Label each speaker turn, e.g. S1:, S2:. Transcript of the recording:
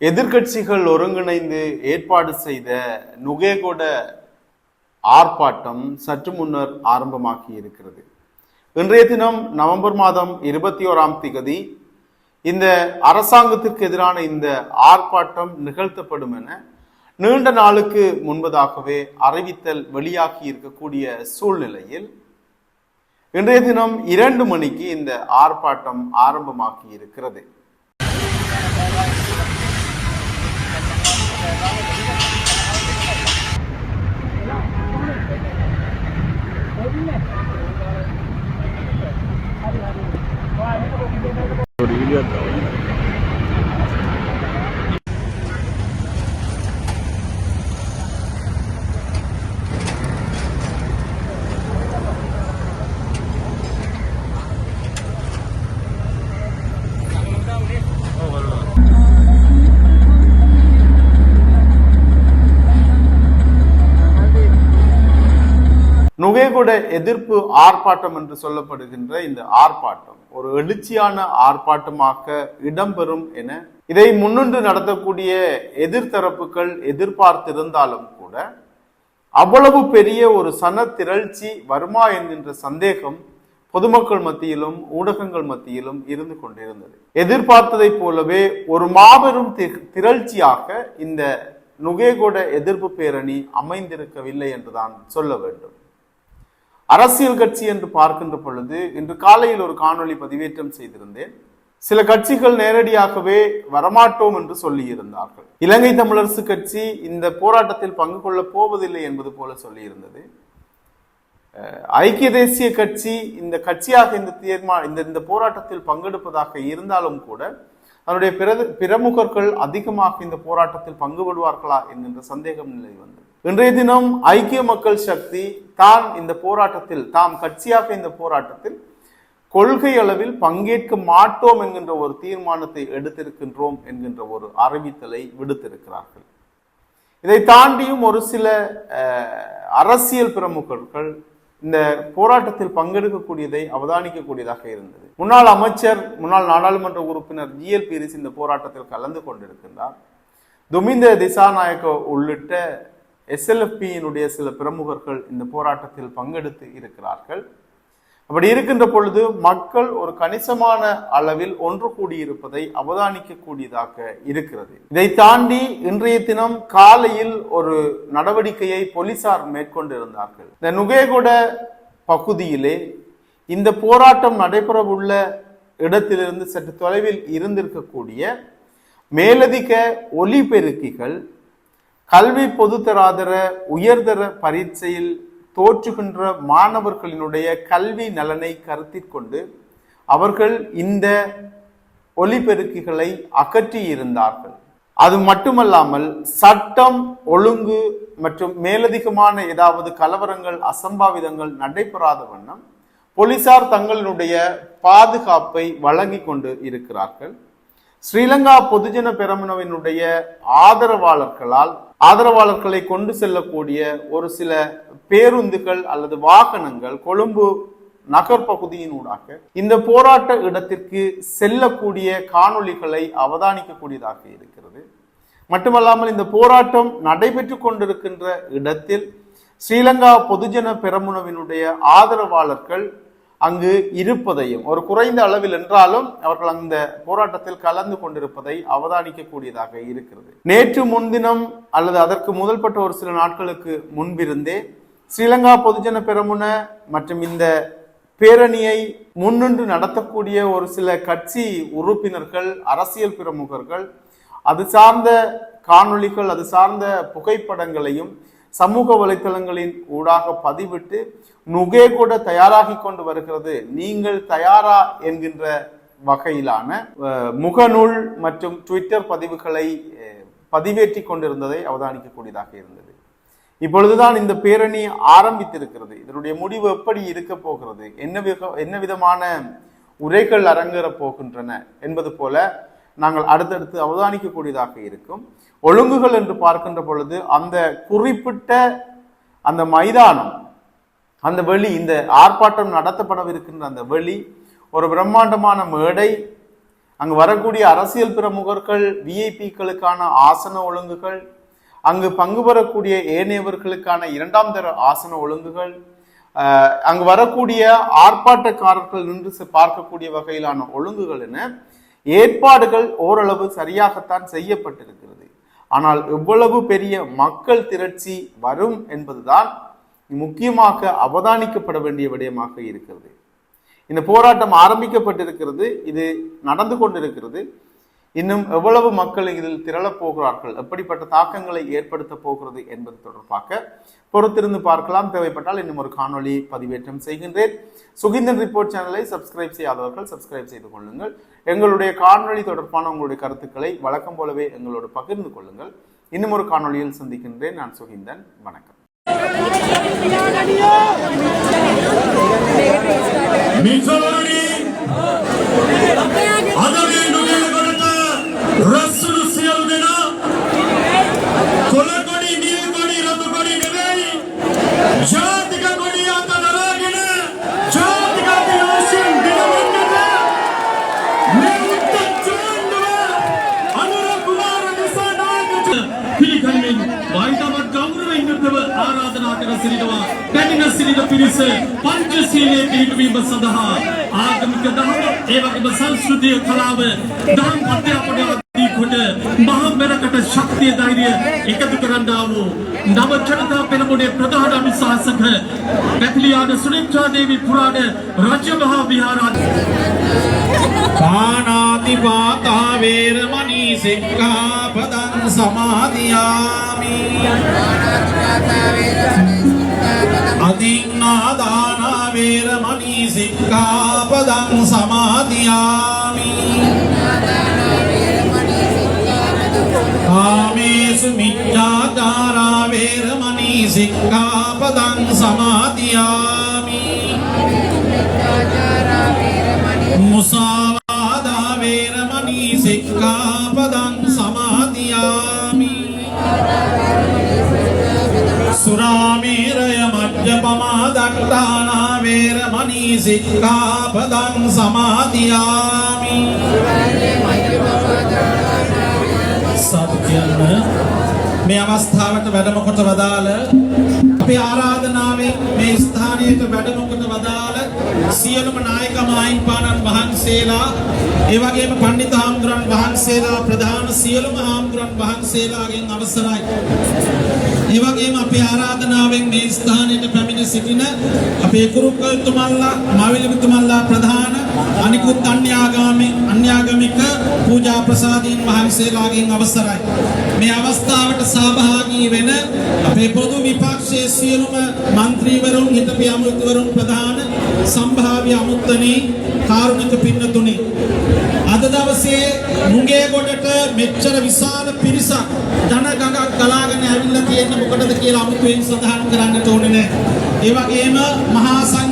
S1: எதிர்க்கட்சிகள் ஒருங்கிணைந்து ஏற்பாடு செய்த நுகேகொட ஆர்ப்பாட்டம் சற்று முன்னர் ஆரம்பமாகி இருக்கிறது. இன்றைய தினம் நவம்பர் மாதம் இருபத்தி ஓராம் திகதி இந்த அரசாங்கத்திற்கு எதிரான இந்த ஆர்ப்பாட்டம் நிகழ்த்தப்படும் என நீண்ட நாளுக்கு முன்பதாகவே அறிவித்தல் வெளியாகி இருக்கக்கூடிய சூழ்நிலையில் இன்றைய தினம் இரண்டு மணிக்கு இந்த ஆர்ப்பாட்டம் ஆரம்பமாகி இருக்கிறது. நுகேகுட எதிர்ப்பு ஆர்ப்பாட்டம் என்று சொல்லப்படுகின்ற இந்த ஆர்ப்பாட்டம் ஒரு எழுச்சியான ஆர்ப்பாட்டமாக இடம்பெறும் என இதை முன்னின்று நடத்தக்கூடிய எதிர்த்தரப்புகள் எதிர்பார்த்திருந்தாலும் கூட அவ்வளவு பெரிய ஒரு சன திரள்ச்சி வருமா என்கின்ற சந்தேகம் பொதுமக்கள் மத்தியிலும் ஊடகங்கள் மத்தியிலும் இருந்து கொண்டிருந்தது. எதிர்பார்த்ததைப் போலவே ஒரு மாபெரும் தி- இந்த நுகேகொட எதிர்ப்பு பேரணி அமைந்திருக்கவில்லை என்றுதான் சொல்ல வேண்டும். அரசியல் கட்சி என்று பார்க்கின்ற பொழுது இன்று காலையில் ஒரு காணொளி பதிவேற்றம் செய்திருந்தேன். சில கட்சிகள் நேரடியாகவே வரமாட்டோம் என்று சொல்லியிருந்தார்கள். இலங்கை தமிழரசு கட்சி இந்த போராட்டத்தில் பங்கு கொள்ளப் போவதில்லை என்பது போல சொல்லியிருந்தது. ஐக்கிய தேசிய கட்சி இந்த கட்சியாக இந்த தீர்மா இந்த இந்த போராட்டத்தில் பங்கெடுப்பதாக இருந்தாலும் கூட அதனுடைய பிற பிரமுகர்கள் அதிகமாக இந்த போராட்டத்தில் பங்குபடுவார்களா என்கின்ற சந்தேகம் நிலை வந்தது. இன்றைய தினம் ஐக்கிய மக்கள் சக்தி தான் இந்த போராட்டத்தில் தாம் கட்சியாக இந்த போராட்டத்தில் கொள்கை அளவில் பங்கேற்க மாட்டோம் என்கின்ற ஒரு தீர்மானத்தை எடுத்திருக்கின்றோம் என்கின்ற ஒரு அறிவித்தலை விடுத்திருக்கிறார்கள். இதை தாண்டியும் ஒரு சில அரசியல் பிரமுகர்கள் இந்த போராட்டத்தில் பங்கெடுக்கக்கூடியதை அவதானிக்கக்கூடியதாக இருந்தது. முன்னாள் அமைச்சர் முன்னாள் நாடாளுமன்ற உறுப்பினர் ஜிஎல் பீரிஸ் இந்த போராட்டத்தில் கலந்து கொண்டிருக்கின்றார். துமிந்த திசாநாயக்க உள்ளிட்ட எஸ்எல்எஃபியினுடைய சில பிரமுகர்கள் இந்த போராட்டத்தில் பங்கெடுத்து இருக்கிறார்கள். அப்படி இருக்கின்ற பொழுது மக்கள் ஒரு கணிசமான அளவில் ஒன்று கூடியிருப்பதை அவதானிக்கக்கூடியதாக இருக்கிறது. இதை தாண்டி இன்றைய தினம் காலையில் ஒரு நடவடிக்கையை போலீசார் மேற்கொண்டிருந்தார்கள். இந்த நுகேகொட பகுதியிலே இந்த போராட்டம் நடைபெறவுள்ள இடத்திலிருந்து சற்று தொலைவில் இருந்திருக்கக்கூடிய மேலதிக ஒலிபெருக்கிகள் கல்வி பொதுத்தராதர உயர்தர பரீட்சையில் தோற்றுகின்ற மாணவர்களினுடைய கல்வி நலனை கருத்தில் கொண்டு அவர்கள் இந்த ஒலிபெருக்கிகளை அகற்றி இருந்தார்கள். அது மட்டுமல்லாமல் சட்டம் ஒழுங்கு மற்றும் மேலதிகமான ஏதாவது கலவரங்கள் அசம்பாவிதங்கள் நடைபெறாத வண்ணம் போலீசார் தங்களுடைய பாதுகாப்பை வழங்கி கொண்டு இருக்கிறார்கள். ஸ்ரீலங்கா பொதுஜன பெரமுனவினுடைய ஆதரவாளர்களால் ஆதரவாளர்களை கொண்டு செல்லக்கூடிய ஒரு சில பேருந்துகள் அல்லது வாகனங்கள் கொழும்பு நகர் பகுதியினூடாக இந்த போராட்ட இடத்திற்கு செல்லக்கூடிய காணொளிகளை அவதானிக்கக்கூடியதாக இருக்கிறது. மட்டுமல்லாமல் இந்த போராட்டம் நடைபெற்று கொண்டிருக்கின்ற இடத்தில் ஸ்ரீலங்கா பொதுஜன பெரமுனவினுடைய ஆதரவாளர்கள் அங்கு இருப்பதையும் ஒரு குறைந்த அளவில் என்றாலும் அவர்கள் அந்த போராட்டத்தில் கலந்து கொண்டிருப்பதை அவதானிக்கக்கூடியதாக இருக்கிறது. நேற்று முன்தினம் அல்லது அதற்கு முதல்பட்ட ஒரு சில நாட்களுக்கு முன்பிருந்தே ஸ்ரீலங்கா பொதுஜன பெரமுன மற்றும் இந்த பேரணியை முன்னின்று நடத்தக்கூடிய ஒரு சில கட்சி உறுப்பினர்கள் அரசியல் பிரமுகர்கள் அது சார்ந்த காணொளிகள் அது சார்ந்த புகைப்படங்களையும் சமூக வலைத்தளங்களின் ஊடாக பதிவிட்டு நுகே கூட தயாராகி கொண்டு வருகிறது. நீங்கள் தயாரா என்கின்ற வகையிலான முகநூல் மற்றும் ட்விட்டர் பதிவுகளை பதிவேற்றி கொண்டிருந்ததை அவதானிக்கக்கூடியதாக இருந்தது. இப்பொழுதுதான் இந்த பேரணி ஆரம்பித்திருக்கிறது. இதனுடைய முடிவு எப்படி இருக்க போகிறது? என்ன விக என்ன விதமான உரைகள் அரங்கேற போகின்றன என்பது போல நாங்கள் அடுத்தடுத்து அவதானிக்கக்கூடியதாக இருக்கும். ஒழுங்குகள் என்று பார்க்கின்ற பொழுது அந்த குறிப்பிட்ட அந்த மைதானம் அந்த வெளி இந்த ஆர்ப்பாட்டம் நடத்தப்படவிருக்கின்ற அந்த வெளி ஒரு பிரம்மாண்டமான மேடை அங்கு வரக்கூடிய அரசியல் பிரமுகர்கள் விஐபிக்களுக்கான ஆசன ஒழுங்குகள் அங்கு பங்கு பெறக்கூடிய ஏனையவர்களுக்கான இரண்டாம் தர ஆசன ஒழுங்குகள் அங்கு வரக்கூடிய ஆர்ப்பாட்டக்காரர்கள் நின்று பார்க்கக்கூடிய வகையிலான ஒழுங்குகள் என ஏற்பாடுகள் ஓரளவு சரியாகத்தான் செய்யப்பட்டிருக்கிறது. ஆனால் எவ்வளவு பெரிய மக்கள் திரட்சி வரும் என்பதுதான் முக்கியமாக அவதானிக்கப்பட வேண்டிய விடயமாக இருக்கிறது. இந்த போராட்டம் ஆரம்பிக்கப்பட்டிருக்கிறது இது நடந்து கொண்டிருக்கிறது. இன்னும் எவ்வளவு மக்கள் இதில் திரளப் போகிறார்கள் எப்படிப்பட்ட தாக்கங்களை ஏற்படுத்த போகிறது என்பது தொடர்பாக பொறுத்திருந்து பார்க்கலாம். தேவைப்பட்டால் இன்னும் ஒரு காணொலி பதிவேற்றம் செய்கின்றேன். சுகிந்தன் ரிப்போர்ட் சேனலை சப்ஸ்கிரைப் செய்யாதவர்கள் சப்ஸ்கிரைப் செய்து கொள்ளுங்கள். எங்களுடைய காணொலி தொடர்பான உங்களுடைய கருத்துக்களை வழக்கம் போலவே எங்களோடு பகிர்ந்து கொள்ளுங்கள். இன்னும் ஒரு காணொலியில் சந்திக்கின்றேன். நான் சுகிந்தன். வணக்கம்.
S2: மீசோரணி රස්සුරු සියලු දෙනා කොළකොඩි නිල්කොඩි රතුකොඩි නෙවෙයි ජාතික කොඩිය අත දරාගෙන ජාතික අභිලාෂයෙන් දිනවන්නට මේ උත්තච්චාණ්ඩුව අනුර කුමාර දිසානායක පිළිගනිමින් වෛතමත් ගෞරවයෙන් යුක්තව ආරාධනා කර සිටිනවා. පැමිණ සිටින පිරිස පංචශීලයේ පිළිපදීම සඳහා ආගමික දහම ඒ වගේම සංස්කෘතිය කලාව දහම් අධ්‍යාපනය ආදී කොට මහා මෙරකට ශක්තිය ධෛර්යය එකතු කරන්නා වූ නව ජනතා පෙරමුණේ ප්‍රධාන අනුශාසක පැතිලියාන සුනිත්‍රා දේවී පුරාණ රජ මහා විහාරාධිපති
S3: පානාති පාතා වේරමණී සික්ඛාපදං සමාදියාමි. සික්ඛාපදං සමාදියාමි. මුසාවාදා වේරමණී සික්ඛාපදං සමාදියාමි. සුරාමේරය මජ්ජපමා දත්තානා වේරමණී සික්ඛාපදං සමාදියාමි. සාදු කියන්න මේ අවස්ථාවට වැඩම කොට වදාළ අපේ ආරාධනාවෙන් මේ ස්ථානයට වැඩම කොට වදාළ සියලුම නායක මාහිම්පාණන් වහන්සේලා ඒ වගේම පණ්ඩිත හාමුදුරන් වහන්සේලා ප්‍රධාන සියලුම හාමුදුරන් වහන්සේලාගෙන් අවසරයි. ඒ වගේම අපේ ආරාධනාවෙන් මේ ස්ථානයට පැමිණ සිටින අපේ කුරුකල්තුමල්ලා මාවිලිතුමල්ලා ප්‍රධාන අනිකුත් අන්‍යාගාමී අන්‍යාගමික පූජා ප්‍රසාදීන් වහන්සේලාගෙන් අවසරයි. මේ අවස්ථාවට සහභාගී වෙන අපේ පොදු විපක්ෂයේ සියලුම മന്ത്രിවරුන් හිටපු අමුත්වරුන් ප්‍රධාන සම්භාව්‍ය අමුත්තනේ කාරුණික පින්නතුනේ අද දවසේ මුගේ ගොඩට මෙච්චර විශාල පිරිසක් ධන ගඟක් ගලාගෙන ඇවිල්ලා තියෙන මොකටද කියලා අමුතුවෙන් සඳහන් කරන්නට ඕනේ නැහැ. ඒ වගේම මහා සංඝ